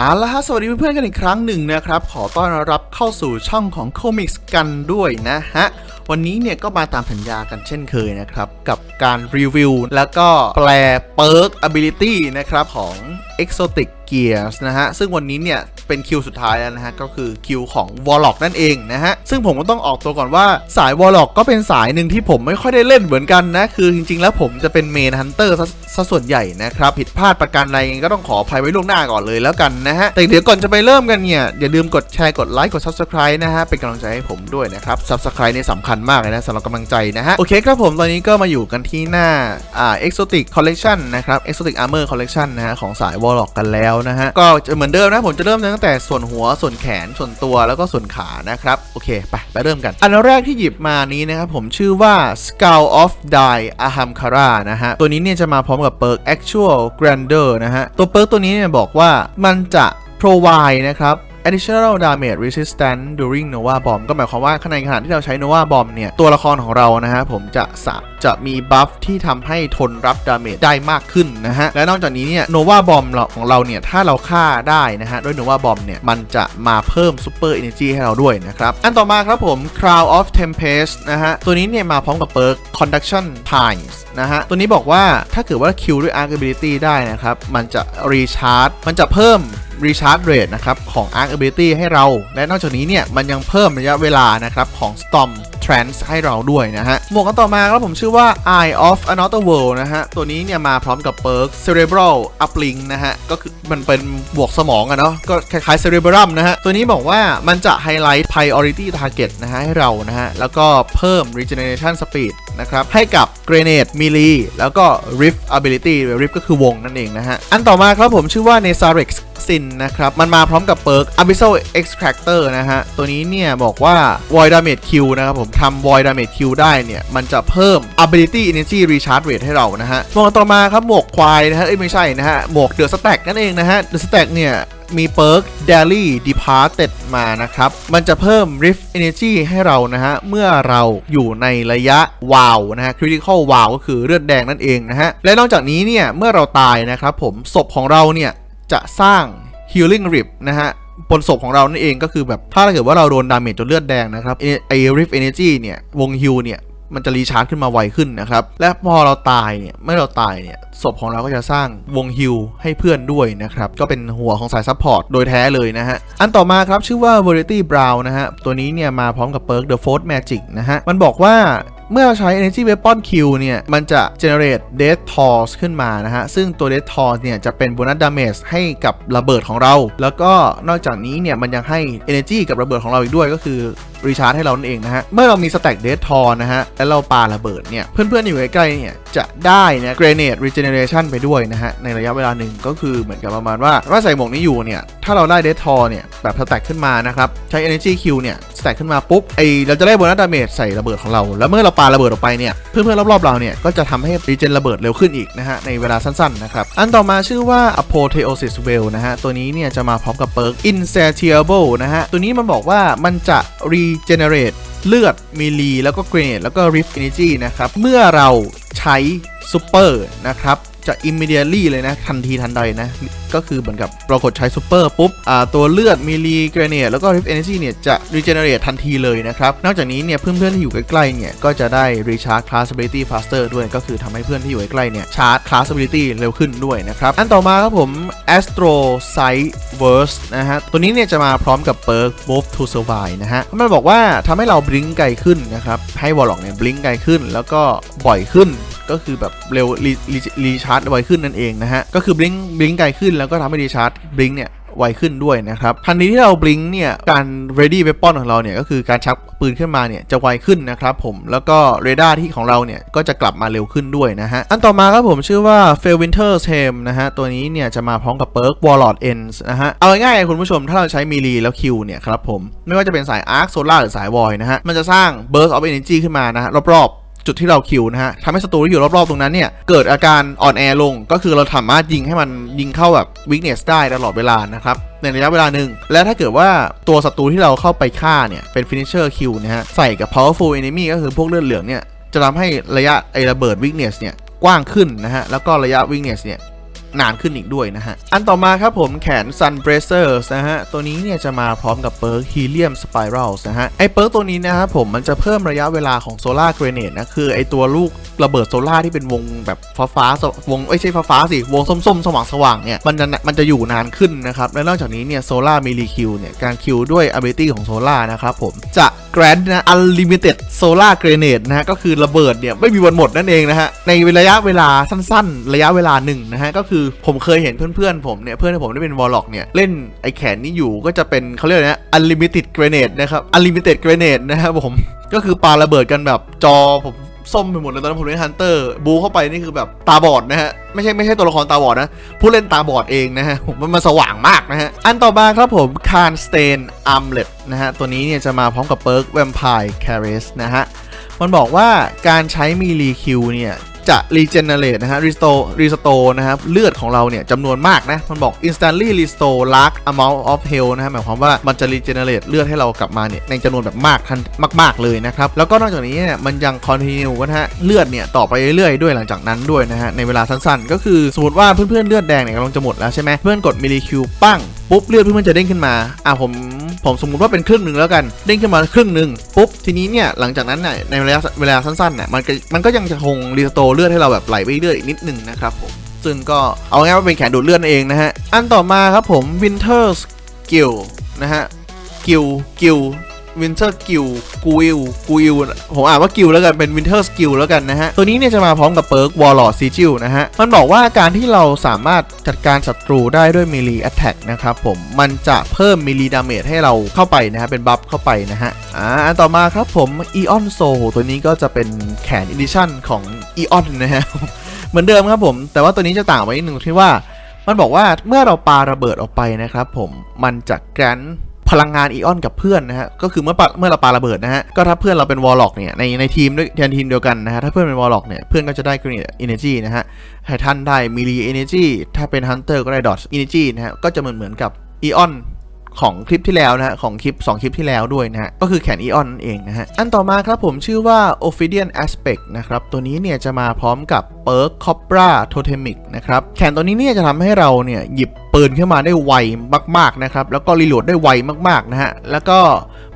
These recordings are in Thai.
เอาละฮะสวัสดีเพื่อนๆกันอีกครั้งหนึ่งนะครับ ขอต้อนรับเข้าสู่ช่องของคอมิกส์กันด้วยนะฮะ วันนี้เนี่ยก็มาตามสัญญากันเช่นเคยนะครับ กับการรีวิวแล้วก็แปลเปิร์ก ability นะครับของ Exotic Gears นะฮะ ซึ่งวันนี้เนี่ยเป็นคิวสุดท้ายแล้วนะฮะ ก็คือคิวของ Warlock นั่นเองนะฮะ ซึ่งผมก็ต้องออกตัวก่อนว่าสาย Warlock ก็เป็นสายหนึ่งที่ผมไม่ค่อยได้เล่นเหมือนกันนะ คือจริงๆ แล้วผมจะเป็นเมนฮันเตอร์ซะส่วนใหญ่นะครับ ผิดพลาดประการใดก็ต้องขออภัยไว้ล่วงหน้าก่อนเลยแล้วกันนะฮะ แต่เดี๋ยวก่อนจะไปเริ่มกันเนี่ยอย่าลืมกดแชร์กดไลค์กด Subscribe นะฮะเป็นกำลังใจให้ผมด้วยนะครับ Subscribe เนี่ยสำคัญมากเลยนะสำหรับกำลังใจนะฮะโอเคครับผมตอนนี้ก็มาอยู่กันที่หน้าอ่า Exotic Collection นะครับ Exotic Armor Collection นะฮะของสาย Warlock กันแล้วนะฮะ ก็จะเหมือนเดิมนะผมจะเริ่มตั้งแต่ส่วนหัวส่วนแขนส่วนตัวแล้วก็ส่วนขานะครับ โอเค ไป ไปเริ่มกัน อันแรกที่หยิบมานี้นะครับผมชื่อว่า Skull of Die Ahamkara นะฮะ ตัวนี้เนี่ยจะมาพร้อมกับเปิร์ก Actual Grandeur นะฮะ ตัวเปิร์กตัวนี้เนี่ยบอกว่ามันจะ provide นะครับ additional damage resistance during nova bomb ก็หมายความว่าขณะขณะที่เราใช้ nova bomb เนี่ย ตัวละครของเรานะฮะผมจะสะจะมีบัฟที่ทำให้ทนรับดาเมจได้มากขึ้นนะฮะ และนอกจากนี้เนี่ย nova bomb ของเราเนี่ย ถ้าเราฆ่าได้นะฮะ ด้วย nova bomb เนี่ย มันจะมาเพิ่ม super energy ให้เราด้วยนะครับ อันต่อมาครับผม crown of tempest นะฮะ ตัวนี้เนี่ย มาพร้อมกับเปิร์ก conduction times นะฮะ ตัวนี้บอกว่าถ้าเกิดว่าคิวด้วย arc ability ได้นะครับ มันจะ recharge มันจะเพิ่ม recharge rate นะครับของ arc ability ให้เรา และนอกจากนี้เนี่ยมันยังเพิ่มระยะเวลานะครับของ storm trance ให้เราด้วยนะฮะ หมวกกันต่อมาครับผมชื่อว่า eye of another world นะฮะ ตัวนี้เนี่ยมาพร้อมกับเปิร์ก cerebral uplink นะฮะ ก็คือมันเป็นบวกสมองอะเนาะก็คล้ายๆ cerebrum นะฮะ ตัวนี้บอกว่ามันจะ highlight priority target นะฮะให้เรานะฮะ แล้วก็เพิ่ม regeneration speed นะครับ ให้กับ grenade melee แล้วก็ rift ability rift ก็คือวงนั่นเองนะฮะ อันต่อมาครับผมชื่อว่า Nesarex ซินนะครับ มันมาพร้อมกับเปิร์ก Abyssal Extractor นะฮะ ตัวนี้เนี่ย บอกว่า Void Damage Q นะครับผมทำ Void Damage Q ได้เนี่ย มันจะเพิ่ม Ability Energy Recharge Rate ให้เรานะฮะหมวกต่อมาครับ หมวกควายนะฮะ เอ้ย ไม่ใช่นะฮะ หมวก The Stack นั่นเองนะฮะ The Stack เนี่ย มีเปิร์ก Daily Departed มานะครับ มันจะเพิ่ม Rift Energy ให้เรานะฮะ เมื่อเราอยู่ในระยะวาวนะฮะ Critical วาวก็คือเลือดแดงนั่นเองนะฮะ และนอกจากนี้เนี่ย เมื่อเราตายนะครับผม ศพของเราเนี่ย จะสร้าง healing rip นะฮะบนศพของเรานั่นเองก็คือแบบถ้าเกิดว่าเราโดนดาเมจจนเลือดแดงนะครับไอไอ rift energy เนี่ยวงฮิลเนี่ย มันจะรีชาร์จขึ้นมาไวขึ้นนะครับ และพอเราตายเนี่ยเมื่อเราตายเนี่ยศพของเราก็จะสร้างวงฮิลให้เพื่อนด้วยนะครับ ก็เป็นหัวของสายซัพพอร์ตโดยแท้เลยนะฮะ อันต่อมาครับชื่อว่า Variety Brown นะฮะ ตัวนี้เนี่ยมาพร้อมกับเปิร์ก The Force Magic นะฮะ มันบอกว่าเมื่อเราใช้ Energy Weapon Q เนี่ย มันจะ generate Death Toss ขึ้นมานะฮะ ซึ่งตัว Death Toss เนี่ย จะเป็น bonus damage ให้กับระเบิดของเรา แล้วก็นอกจากนี้เนี่ย มันยังให้ Energy กับระเบิดของเราอีกด้วยก็คือรีชาร์จให้เรานั่นเองนะฮะ เมื่อเรามีสแต็กเดททอนะฮะ แล้วเราปาระเบิดเนี่ย เพื่อนๆอยู่ใกล้ๆเนี่ย จะได้นะเกรเนตรีเจเนเรชันไปด้วยนะฮะ ในระยะเวลาหนึ่งก็คือเหมือนกับประมาณว่าว่าใส่หมวกนี้อยู่เนี่ย ถ้าเราได้เดททอเนี่ย แบบสแต็กขึ้นมานะครับ ใช้ Energy Q เนี่ยสแต็กขึ้นมาปุ๊บไอเราจะได้โบนัสดาเมจใส่ระเบิดของเรา แล้วเมื่อเราปาระเบิดออกไปเนี่ยเพื่อนๆรอบๆเราเนี่ยก็จะทำให้รีเจนระเบิดเร็วขึ้นอีกนะฮะในเวลาสั้นๆนะครับอันต่อมาชื่อว่า Apotheosis Well นะฮะตัวนี้เนี่ยจะมาพร้อมกับเปิร์ก Insatiable นะฮะตัวนี้มันบอกว่ามันจะ regenerate เลือดมีลีแล้วก็เกรนแล้วก็ริฟเอเนจีนะครับ เมื่อเราใช้ซูเปอร์นะครับ จะ immediately เลยนะ ทันทีทันใดนะ ก็คือเหมือนกับเรากดใช้ซูเปอร์ปุ๊บอ่าตัวเลือดมีลีเกรเนตแล้วก็ Rift Energy เนี่ย จะ regenerate ทันทีเลยนะครับ นอกจากนี้เนี่ยเพื่อนๆที่อยู่ใกล้ๆเนี่ย ก็จะได้ recharge class ability faster ด้วยก็คือทำให้เพื่อนที่อยู่ใกล้ๆเนี่ยชาร์จ class ability เร็วขึ้นด้วยนะครับ อันต่อมาครับผม Astro Sight Verse นะฮะตัวนี้เนี่ยจะมาพร้อมกับเปิร์ก Move to Survive นะฮะมันบอกว่าทำให้เราบลิงไกลขึ้นนะครับให้วอลล็อกเนี่ยบลิงไกลขึ้น แล้วก็บ่อยขึ้น ก็คือแบบเร็วรีรีรีชาร์จไวขึ้นนั่นเองนะฮะ ก็คือบลิงบลิงไกลขึ้นแล้วก็ทำให้รีชาร์จบลิงเนี่ยไวขึ้นด้วยนะครับ ทันทีที่เราบลิงเนี่ย การ ready weapon ของเราเนี่ย ก็คือการชักปืนขึ้นมาเนี่ย จะไวขึ้นนะครับผม แล้วก็เรดาร์ที่ของเราเนี่ย ก็จะกลับมาเร็วขึ้นด้วยนะฮะ อันต่อมาครับผมชื่อว่า f a i l Winter t a m นะฮะ ตัวนี้เนี่ย จะมาพร้อมกับเปิร์ก Warlord Ends นะฮะ เอาง่ายๆคุณผู้ชม ถ้าเราใช้มีลีแล้วคิวเนี่ยครับผม ไม่ว่าจะเป็นสาย Arc Solar หรือสาย Void นะฮะ มันจะสร้าง Burst of Energy ขึ้นมานะฮะรอบๆ จุดที่เราคิวนะฮะทำให้ศัตรูที่อยู่รอบๆตรงนั้นเนี่ยเกิดอาการอ่อนแอลง ก็คือเราสามารถยิงให้มันยิงเข้าแบบวิกเนสได้ตลอดเวลานะครับในระยะเวลาหนึ่ง และถ้าเกิดว่าตัวศัตรูที่เราเข้าไปฆ่าเนี่ยเป็นฟินิชเชอร์คิวนะฮะใส่กับ powerful enemy ก็คือพวกเลือดเหลืองเนี่ยจะทำให้ระยะไอระเบิดวิกเนสเนี่ยกว้างขึ้นนะฮะแล้วก็ระยะวิกเนสเนี่ย นานขึ้นอีกด้วยนะฮะ อันต่อมาครับผมแขน Sun Bracers นะฮะ ตัวนี้เนี่ยจะมาพร้อมกับเปิร์ก Helium Spirals นะฮะ ไอเปิร์กตัวนี้นะครับผมมันจะเพิ่มระยะเวลาของ Solar Grenade นะ คือไอตัวลูกระเบิดโซล่าที่เป็นวงแบบฟ้าฟ้าวงไม่ใช่ฟ้าฟ้าสิ วงส้มๆ สว่างสว่างเนี่ยมันจะมันจะอยู่นานขึ้นนะครับ และนอกจากนี้เนี่ยโซล่ามิล i คิวเนี่ยการคิวด้วย ability ของโซล่านะครับผมจะแกรนด์นะ unlimited solar grenade นะฮะก็คือระเบิดเนี่ยไม่มีวันหมดนั่นเองนะฮะในระยะเวลาสั้นๆ ระยะเวลาหนึ่งนะฮะก็คือผมเคยเห็นเพื่อนๆผมเนี่ยเพื่อนผมที่เป็นวอลล็อกเนี่ยเล่นไอแขนนี้อยู่ก็จะเป็นเขาเรียกนะอันลิมิเต็ดเกรเนดนะครับอันลิมิเต็ดเกรเนดนะครับผมก็คือปาระเบิดกันแบบจอผม ส้มไปหมดเลยตอนนั้นผมเล่นฮันเตอร์บูเข้าไปนี่คือแบบตาบอดนะฮะ ไม่ใช่ไม่ใช่ตัวละครตาบอดนะ ผู้เล่นตาบอดเองนะฮะมันมาสว่างมากนะฮะ อันต่อมาครับผม c a n Stain Armlet นะฮะ ตัวนี้เนี่ยจะมาพร้อมกับเปิร์กแวมไพร์แคริสนะฮะ มันบอกว่าการใช้มีรีคิวเนี่ย จะ regenerate นะฮะ restore restore นะครับเลือดของเราเนี่ยจำนวนมากนะ มันบอก instantly restore large amount of health นะฮะหมายความว่ามันจะ regenerate เลือดให้เรากลับมาเนี่ยในจำนวนแบบมากทันมาก ๆ เลยนะครับ แล้วก็นอกจากนี้เนี่ยมันยัง continue นะฮะเลือดเนี่ยต่อไปเรื่อยๆด้วยหลังจากนั้นด้วยนะฮะในเวลาสั้นๆ ก็คือสมมติว่าเพื่อนๆเลือดแดงเนี่ยกำลังจะหมดแล้วใช่ไหมเพื่อนกดมิลลิคิวปั้งปุ๊บเลือดเพื่อนๆจะเด้งขึ้นมาอะผม ผมสมมุติว่าเป็นครึ่งหนึ่งแล้วกัน เด้งขึ้นมาครึ่งหนึ่งปุ๊บทีนี้เนี่ยหลังจากนั้นเนี่ยในเวลาเวลาสั้นๆเนี่ยมันมันก็ยังจะคงรีสโตเลือดให้เราแบบไหลไปเรื่อยๆอีกนิดนึงนะครับผมซึ่งก็เอาง่ายๆว่าเป็นแขนดูดเลือดเองนะฮะอันต่อมาครับผม Winter Skill นะฮะกิลกิล Winter Skill กูอิลกูอิลผมอ่านว่ากิลแล้วกันเป็น Winter Skill แล้วกันนะฮะ ตัวนี้เนี่ยจะมาพร้อมกับเปิร์ก Warlord Sigil นะฮะ มันบอกว่าการที่เราสามารถจัดการศัตรูได้ด้วย melee attack นะครับผม มันจะเพิ่ม melee damage ให้เราเข้าไปนะฮะ เป็นบัฟเข้าไปนะฮะ อ่าอันต่อมาครับผม Eon Soul ตัวนี้ก็จะเป็นแขน edition ของ Eon นะฮะเหมือนเดิมครับผม แต่ว่าตัวนี้จะต่างไว้นิดนึงที่ว่า มันบอกว่าเมื่อเราปาระเบิดออกไปนะครับผมมันจะแกรน พลังงานอีออนกับเพื่อนนะฮะก็คือเมื่อเมื่อเราปาระเบิดนะฮะก็ถ้าเพื่อนเราเป็นวอลล็อกเนี่ยในในทีมด้วยแทนทีมเดียวกันนะฮะถ้าเพื่อนเป็นวอลล็อกเนี่ยเพื่อนก็จะได้กรีนเอเนจีนะฮะไททันได้มิลีเอเนจีถ้าเป็นฮันเตอร์ก็ได้ดอทเอเนจีนะฮะก็จะเหมือนเหมือนกับอีออนของคลิปที่แล้วนะฮะของคลิป 2 คลิปที่แล้วด้วยนะฮะก็คือแขนอีออนนั่นเองนะฮะอันต่อมาครับผมชื่อว่า Ophidian Aspect นะครับตัวนี้เนี่ยจะมาพร้อมกับเปิร์ก Cobra Totemic นะครับแขนตัวนี้เนี่ยจะทำให้เราเนี่ยหยิบ ปืนขึ้นมาได้ไวมากๆนะครับ แล้วก็รีโหลดได้ไวมากๆนะฮะ แล้วก็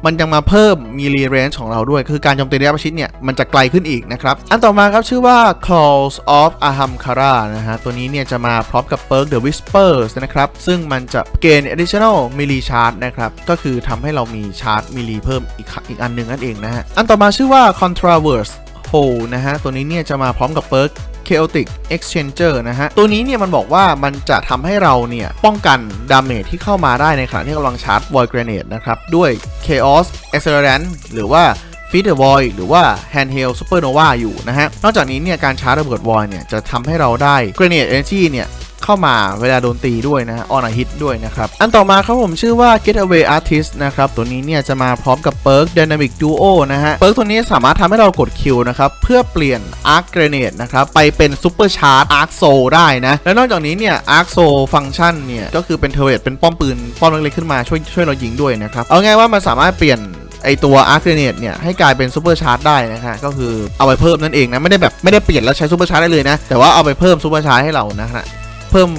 มันยังมาเพิ่มมีรีเรนจ์ของเราด้วย คือการโจมตีระยะประชิดเนี่ย มันจะไกลขึ้นอีกนะครับ อันต่อมาครับชื่อว่า Claws of Ahamkara นะฮะ ตัวนี้เนี่ยจะมาพร้อมกับเปิร์ก The Whispers นะครับ ซึ่งมันจะเกณฑ์ additional melee charge นะครับ ก็คือทำให้เรามีชาร์จมิลีเพิ่มอีกอีกอันหนึ่งนั่นเองนะฮะ อันต่อมาชื่อว่า Controverse Hole นะฮะ ตัวนี้เนี่ยจะมาพร้อมกับเปิร์ก Chaotic Exchanger นะฮะ ตัวนี้เนี่ยมันบอกว่ามันจะทำให้เราเนี่ย ป้องกันดาเมจที่เข้ามาได้ในขณะที่กำลังชาร์จ Void Grenade นะครับ ด้วย Chaos Accelerant หรือว่า Feed the Void หรือว่า Handheld Supernova อยู่นะฮะ นอกจากนี้เนี่ยการชาร์จระเบิด Void เนี่ยจะทำให้เราได้ Grenade Energy เนี่ย เข้ามาเวลาโดนตีด้วยนะฮะออนฮิตด้วยนะครับ อันต่อมาครับผมชื่อว่า Getaway Artist นะครับ ตัวนี้เนี่ยจะมาพร้อมกับเปิร์ก Dynamic Duo นะฮะ เปิร์กตัวนี้สามารถทำให้เรากดคิวนะครับ เพื่อเปลี่ยน Arc Grenade นะครับ ไปเป็น Super Charge Arc Soul ได้นะ และนอกจากนี้เนี่ย Arc Soul Function เนี่ย ก็คือเป็นเทอร์เวตเป็นป้อมปืน ป้อมเล็กๆขึ้นมาช่วยช่วยเรายิงด้วยนะครับ เอาง่ายว่ามันสามารถเปลี่ยนไอตัว Arc Grenade เนี่ยให้กลายเป็นซูเปอร์ชาร์จได้นะฮะก็คือเอาไปเพิ่มนั่นเองนะ ไม่ได้แบบไม่ได้เปลี่ยนแล้วใช้ซูเปอร์ชาร์จได้เลยนะ แต่ว่าเอาไปเพิ่มซูเปอร์ชาร์จให้เรานะฮะ เพิ่ม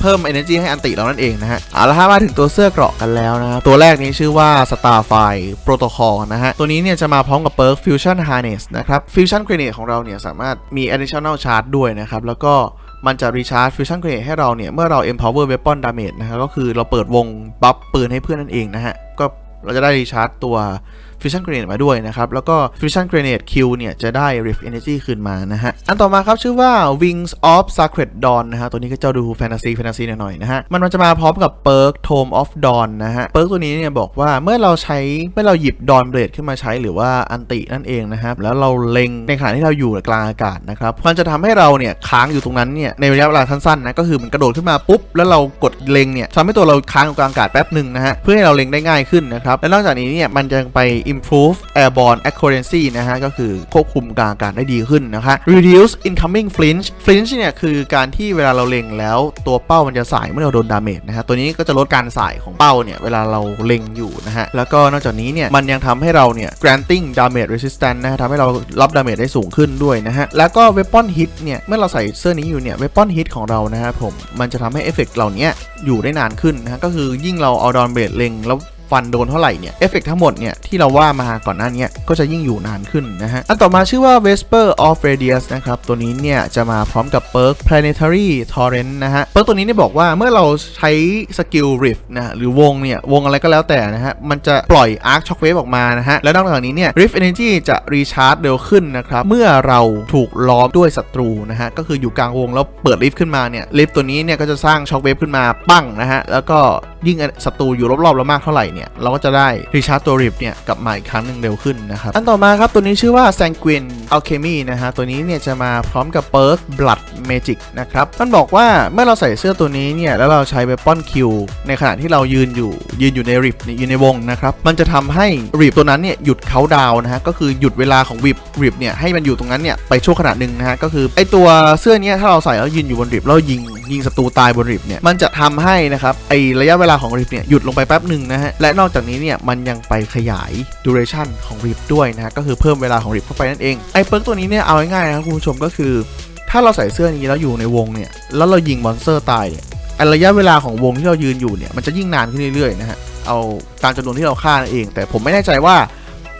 เพิ่ม energy ให้อันติเรานั่นเองนะฮะเอาละฮะมาถึงตัวเสื้อเกราะกันแล้วนะครับตัวแรกนี้ชื่อว่า Starfire Protocol นะฮะ ตัวนี้เนี่ยจะมาพร้อมกับเปิร์ก Fusion Harness นะครับ Fusion Grenade ของเราเนี่ยสามารถมี additional charge ด้วยนะครับ แล้วก็มันจะ recharge fusion grenade ให้เราเนี่ย เมื่อเรา empower weapon damage นะฮะก็คือเราเปิดวงบัฟปืนให้เพื่อนนั่นเองนะฮะ ก็เราจะได้ recharge ตัว fusion grenade มาด้วยนะครับ แล้วก็ fusion grenade Q เนี่ยจะได้ rift energy คืนมานะฮะ อันต่อมาครับชื่อว่า wings of sacred dawn นะฮะ ตัวนี้ก็เจ้าดู fantasy fantasy หน่อยๆนะฮะ มันมันจะมาพร้อมกับเปิร์ก tome of dawn นะฮะ เปิร์กตัวนี้เนี่ยบอกว่าเมื่อเราใช้เมื่อเราหยิบ dawn blade ขึ้นมาใช้หรือว่าอันตินั่นเองนะครับ แล้วเราเล็งในขณะที่เราอยู่กลางอากาศนะครับมันจะทำให้เราเนี่ยค้างอยู่ตรงนั้นเนี่ยในระยะเวลาสั้นๆนะก็คือมันกระโดดขึ้นมาปุ๊บแล้วเรากดเล็งเนี่ยทำให้ตัวเราค้างอยู่กลางอากาศแป๊บหนึ่งนะฮะเพื่อให้เราเล็งได้ง่ายขึ้นนะครับและนอกจากนี้เนี่ยมันจะไป improve airborne accuracy นะฮะก็คือควบคุมการอากาศได้ดีขึ้นนะคะ reduce incoming flinch flinch เนี่ยคือการที่เวลาเราเล็งแล้วตัวเป้ามันจะสายเมื่อเราโดนดาเมจนะฮะตัวนี้ก็จะลดการสายของเป้าเนี่ยเวลาเราเล็งอยู่นะฮะแล้วก็นอกจากนี้เนี่ยมันยังทำให้เราเนี่ย granting damage resistance นะฮะทำให้เรารับดาเมจได้สูงขึ้นด้วยนะฮะแล้วก็ weapon hit เนี่ยเมื่อเราใส่เสื้อนี้อยู่เนี่ย weapon hit ของเรานะฮะผมมันจะทำให้เอฟเฟกต์เหล่านี้อยู่ได้นานขึ้นนะฮะก็คือยิ่งเราเอาดอนเบดเล็งแล้ว ฟันโดนเท่าไหร่เนี่ยเอฟเฟกทั้งหมดเนี่ยที่เราว่ามาก่อนหน้านี้ก็จะยิ่งอยู่นานขึ้นนะฮะอันต่อมาชื่อว่า Vesper of Radius นะครับตัวนี้เนี่ยจะมาพร้อมกับเปิร์ก Planetary Torrent นะฮะเปิร์กตัวนี้เนี่ยบอกว่าเมื่อเราใช้สกิล Rift นะฮะหรือวงเนี่ยวงอะไรก็แล้วแต่นะฮะมันจะปล่อย Arc Shockwave ออกมานะฮะและนอกจากนี้เนี่ย Rift Energy จะรีชาร์จเร็วขึ้นนะครับเมื่อเราถูกล้อมด้วยศัตรูนะฮะก็คืออยู่กลางวงแล้วเปิดลิฟต์ขึ้นมาเนี่ยลิฟต์ตัวนี้เนี่ยก็จะสร้าง Shockwave ขึ้นมาปั้งนะฮะแล้วก็ยิ่งศัตรูอยู่รอบๆเรามากเท่าไหร่เนี่ยเราก็จะได้รีชาร์จตัวริบเนี่ยกลับมาอีกครั้งหนึ่งเร็วขึ้นนะครับ อันต่อมาครับตัวนี้ชื่อว่า Sanguine Alchemy นะฮะตัวนี้เนี่ยจะมาพร้อมกับเปิร์ก Blood Magic นะครับมันบอกว่าเมื่อเราใส่เสื้อตัวนี้เนี่ยแล้วเราใช้ Weapon Q ในขณะที่เรายืนอยู่ยืนอยู่ในริบยืนในวงนะครับมันจะทำให้ริบตัวนั้นเนี่ยหยุดเขาดาวนะฮะก็คือหยุดเวลาของริบริบเนี่ยให้มันอยู่ตรงนั้นเนี่ยไปชั่วขณะหนึ่งนะฮะก็คือไอตัวเสื้อเนี้ยถ้าเราใส่แล้วยืนอยู่บนริบแล้วยิงยิงศัตรูตายบนริบเนี่ยมันจะทำให้นะครับไอระยะเวลาของริบเนี่ยหยุดลงไปแป๊บหนึ่งนะฮะและนอกจากนี้เนี่ยมันยังไปขยาย duration ของริบด้วยนะฮะก็คือเพิ่มเวลาของริบเข้าไปนั่นเองไอเปิร์กตัวนี้เนี่ยเอาง่ายๆนะคุณผู้ชมก็คือ ถ้าเราใส่เสื้อนี้แล้วอยู่ในวงเนี่ยแล้วเรายิงมอนสเตอร์ตายเนี่ยอระยะเวลาของวงที่เรายืนอยู่เนี่ยมันจะยิ่งนานขึ้นเรื่อยๆนะฮะเอาตามจำนวนที่เราฆ่านั่นเอง แต่ผมไม่แน่ใจว่า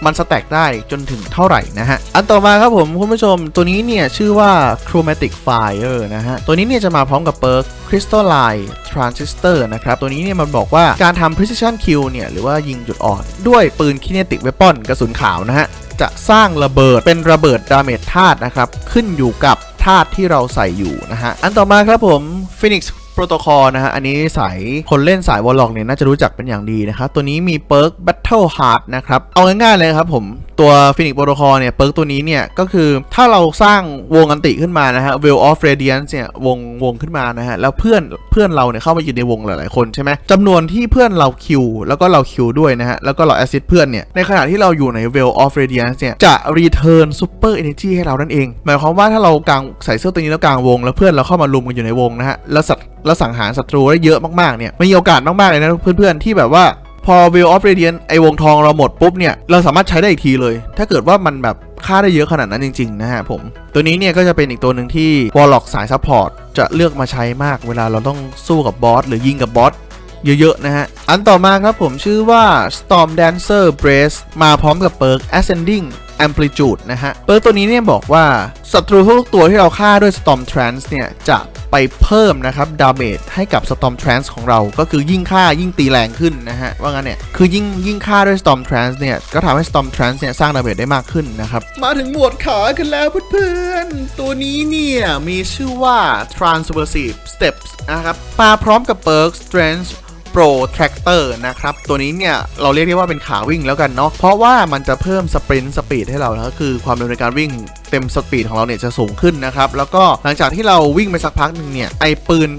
มันสแต็กได้จนถึงเท่าไหร่นะฮะ อันต่อมาครับผมคุณผู้ชมตัวนี้เนี่ยชื่อว่า Chromatic Fire นะฮะ ตัวนี้เนี่ยจะมาพร้อมกับเปิร์ก Crystalline Transistor นะครับ ตัวนี้เนี่ยมันบอกว่าการทำ Precision Kill เนี่ยหรือว่ายิงจุดอ่อน ด้วยปืน Kinetic Weapon กระสุนขาวนะฮะ จะสร้างระเบิดเป็นระเบิดดาเมจธาตุนะครับ ขึ้นอยู่กับธาตุที่เราใส่อยู่นะฮะ อันต่อมาครับผม Phoenix โปรโตคอลนะฮะ อันนี้สายคนเล่นสายวอลล็อกเนี่ยน่าจะรู้จักเป็นอย่างดีนะครับ ตัวนี้มีเปิร์ก Battle Hard นะครับ เอาง่ายๆเลยครับผม ตัว Phoenix Protocol เนี่ยเปิร์กตัวนี้เนี่ยก็คือถ้าเราสร้างวงอันติขึ้นมานะฮะ Veil of Radiance เนี่ยวงวงขึ้นมานะฮะแล้วเพื่อนเพื่อนเราเนี่ยเข้ามาอยู่ในวงหลายๆคนใช่ไหมจำนวนที่เพื่อนเราคิวแล้วก็เราคิวด้วยนะฮะแล้วก็เราแอซิดเพื่อนเนี่ยในขณะที่เราอยู่ใน Veil of Radiance เนี่ยจะ return super energy ให้เรานั่นเอง หมายความว่าถ้าเรากางใส่เสื้อตัวนี้แล้วกางวง แล้วเพื่อนเราเข้ามารุมกันอยู่ในวงนะฮะแล้วสัตว์แล้วสังหารศัตรูได้เยอะมากๆเนี่ยมีโอกาสมากๆเลยนะเพื่อนๆที่แบบว่า พอ Veil of Radiant ไอวงทองเราหมดปุ๊บเนี่ย เราสามารถใช้ได้อีกทีเลย ถ้าเกิดว่ามันแบบค่าได้เยอะขนาดนั้นจริง ๆ นะฮะผม ตัวนี้เนี่ยก็จะเป็นอีกตัวหนึ่งที่ Warlock สายซัพพอร์ตจะเลือกมาใช้มากเวลาเราต้องสู้กับบอสหรือยิงกับบอสเยอะๆนะฮะ อันต่อมาครับผมชื่อว่า Storm Dancer Brace มาพร้อมกับเปิร์ก Ascending Amplitude นะฮะเปิร์กตัวนี้เนี่ยบอกว่าศัตรูทุกตัวที่เราฆ่าด้วย Storm Trance เนี่ยจะไปเพิ่มนะครับดาเมจให้กับ Storm Trance ของเรา ก็คือยิ่งฆ่ายิ่งตีแรงขึ้นนะฮะ ว่างั้นเนี่ย คือยิ่งยิ่งฆ่าด้วย Storm Trance เนี่ย ก็ทำให้ Storm Trance เนี่ยสร้างดาเมจได้มากขึ้นนะครับ มาถึงหมวดขากันแล้วเพื่อนๆ ตัวนี้เนี่ย มีชื่อว่า Transversive Steps นะครับ มาพร้อมกับเปิ Protractor นะครับ ตัวนี้เนี่ยเราเรียกได้ว่าเป็นขาวิ่งแล้วกันเนาะ เพราะว่ามันจะเพิ่มสปรินต์สปีดให้เรานะก็คือความเร็วในการวิ่งเต็มสปีดของเราเนี่ยจะสูงขึ้นนะครับ แล้วก็หลังจากที่เราวิ่งไปสักพักหนึ่งเนี่ยไอปืน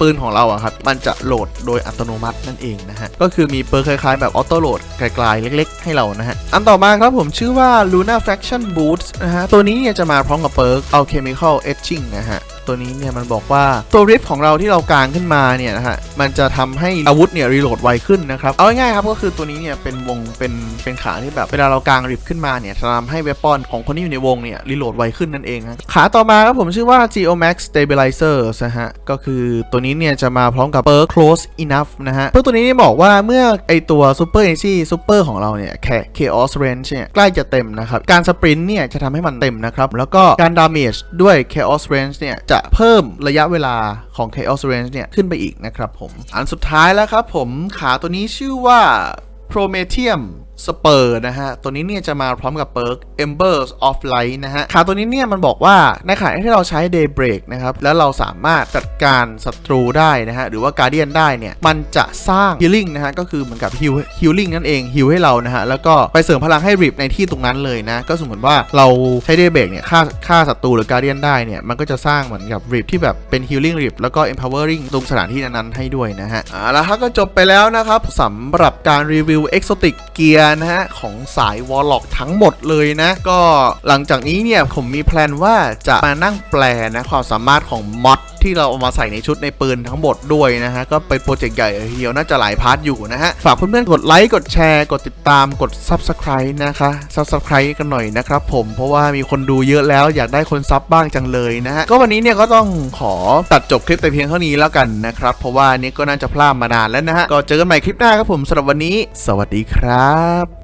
ปืนของเราอะครับมันจะโหลดโดยอัตโนมัตินั่นเองนะฮะ ก็คือมีเปิร์คล้ายๆ แบบออโต้โหลดไกลๆ เล็กๆ ให้เรานะฮะ อันต่อมาครับผมชื่อว่า Luna Fraction Boots นะฮะ ตัวนี้เนี่ยจะมาพร้อมกับเปิร์ก Alchemical Etching นะฮะ ตัวนี้เนี่ยมันบอกว่าตัวริฟของเราที่เรากางขึ้นมาเนี่ยนะฮะมันจะทำให้อาวุธเนี่ยรีโหลดไวขึ้นนะครับเอาง่ายๆครับก็คือตัวนี้เนี่ยเป็นวงเป็นเป็นขาที่แบบเวลาเรากางริฟขึ้นมาเนี่ยจะทำให้เวปอนของคนที่อยู่ในวงเนี่ยรีโหลดไวขึ้นนั่นเองนะขาต่อมาครับผมชื่อว่า Geomax Stabilizer นะฮะก็คือตัวนี้เนี่ยจะมาพร้อมกับเปิร์ Close Enough นะฮะเปิร์ตัวนี้เนี่ยบอกว่าเมื่อไอตัว Super Energy Super ของเราเนี่ยแค่ Chaos Range เนี่ยใกล้จะเต็มนะครับการสปรินต์เนี่ยจะทำให้มันเต็มนะครับแล้วก็การดาเมจด้วย Chaos Range เนี่ยจะเพิ่มระยะเวลาของ Chaos Range เนี่ย ขึ้นไปอีกนะครับผม อันสุดท้ายแล้วครับผมขาตัวนี้ชื่อว่า Prometheum สเปอร์นะฮะ ตัวนี้เนี่ยจะมาพร้อมกับเปิร์ก Embers of Light นะฮะ ขาตัวนี้เนี่ยมันบอกว่าในขณะที่เราใช้ Daybreak นะครับ แล้วเราสามารถจัดการศัตรูได้นะฮะ หรือว่า Guardian ได้เนี่ย มันจะสร้าง Healing นะฮะ ก็คือเหมือนกับ Heal Healing นั่นเอง Heal ให้เรานะฮะ แล้วก็ไปเสริมพลังให้ริบในที่ตรงนั้นเลยนะ ก็สมมติว่าเราใช้ Daybreak เนี่ยฆ่าฆ่าศัตรูหรือ Guardian ได้เนี่ย มันก็จะสร้างเหมือนกับริบที่แบบเป็น Healing ริบแล้วก็ Empowering ตรงสถานที่นั้นๆให้ด้วยนะฮะอ่าแล้วก็จบไปแล้วนะครับสำหรับการรีวิว Exotic Gear ร์นะฮะของสายวอลล็อกทั้งหมดเลยนะ ก็หลังจากนี้เนี่ยผมมีแพลนว่าจะมานั่งแปลนะความสามารถของมอด ที่เราเอามาใส่ในชุดในปืนทั้งหมดด้วยนะฮะ ก็เป็นโปรเจกต์ใหญ่เลยทีเดียวน่าจะหลายพาร์ทอยู่นะฮะ ฝากเพื่อนๆกดไลค์กดแชร์กดติดตามกด Subscribe นะคะ Subscribe กันหน่อยนะครับผมเพราะว่ามีคนดูเยอะแล้วอยากได้คนซับบ้างจังเลยนะฮะ ก็วันนี้เนี่ยก็ต้องขอตัดจบคลิปแต่เพียงเท่านี้แล้วกันนะครับ เพราะว่านี่ก็น่าจะพลาดมานานแล้วนะฮะ ก็เจอกันใหม่คลิปหน้าครับผมสำหรับวันนี้ สวัสดีครับ